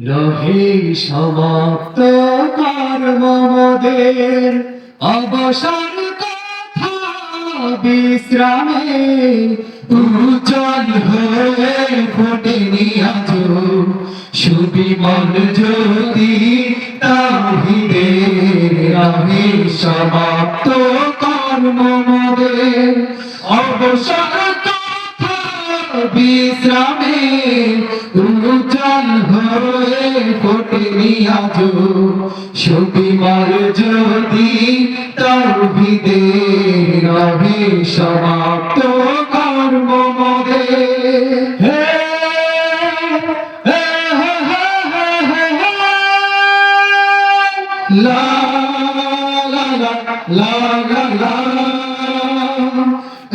নহে সমাপ্ত কর্মদের অবসর কথা বিশ্রামে উজ্জ্বল হয়ে ফোটেনি আজ সুবিমল জ্যোতি তাহিদের নহে সমাপ্ত কর্মদের অবসর কথা বিশ্রামে উজ্জ্বল হয়ে ফোটেনি আজ সুবিমল জ্যোতি তৌহিদে রহে সমাপ্ত কর্ম হে লা লা লা লা লা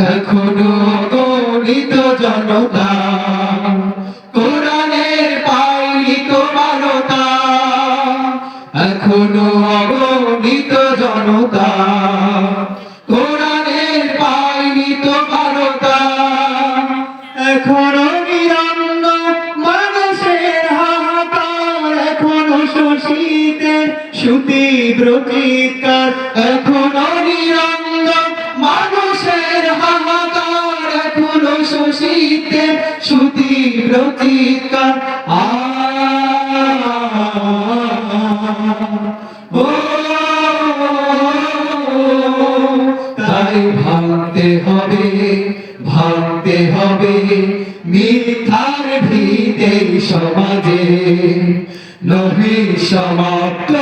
এখনও গণিত জনতা এখনও অগণিত জনতা। কোরআনের পাইনি তোমারতা এখনও নিরন্ন মানুষের হাহাকার, এখনও শোষিতে সুতীব্র চিৎকার। এখনও নিরন্ন মানুষের হাহাকার, এখনও শোষিতে সুতীব্র চিৎকার। আ ভাঙতে হবে ভাঙতে হবে মিথ্যার ভিতে সমাজে। নহে সমাপ্ত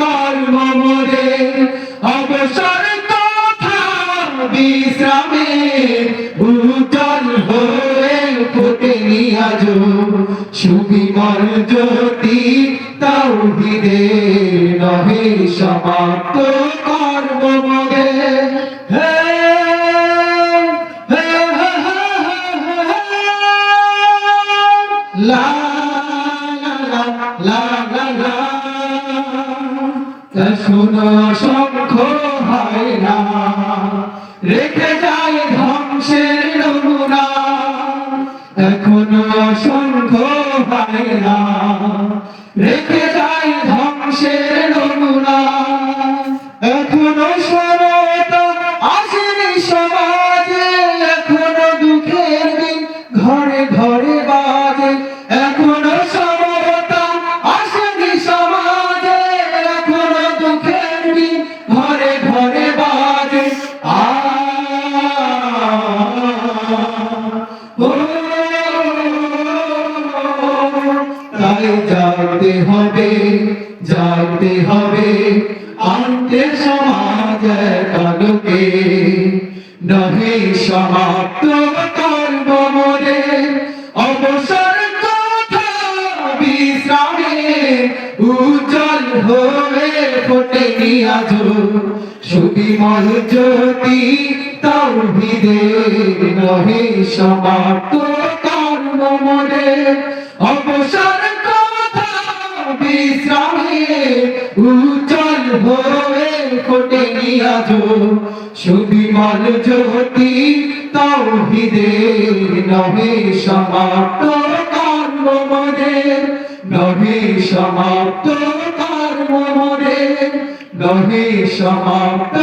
কর্ম মরে, অবসর কথা বিশ্রামে উজ্জ্বল হয়ে ফোটেনি আজ সুবিমল জ্যোতি তাওহিদে নহে সমাপ্ত কর্ম লা লা শুনো শঙ্খ হয় না। রেখে যায় ধ্বংসের জাগতে হবে জাগতে হবে, আনতে সমাজ কালকে নহে সমাপ্ত কর্ম মরে অবসর কথা বিশ্রামে উজ্জ্বল হয়ে ফোটে আজ সুবিমল জ্যোতি তৌহিদে নহে সমাপ্ত ফোটে আজ সুবিমল জ্যোতি তৌহিদে নহে সমাপ্ত কর্ম মরে নহে সমাপ্ত কর্ম মরে নহে সমাপ্ত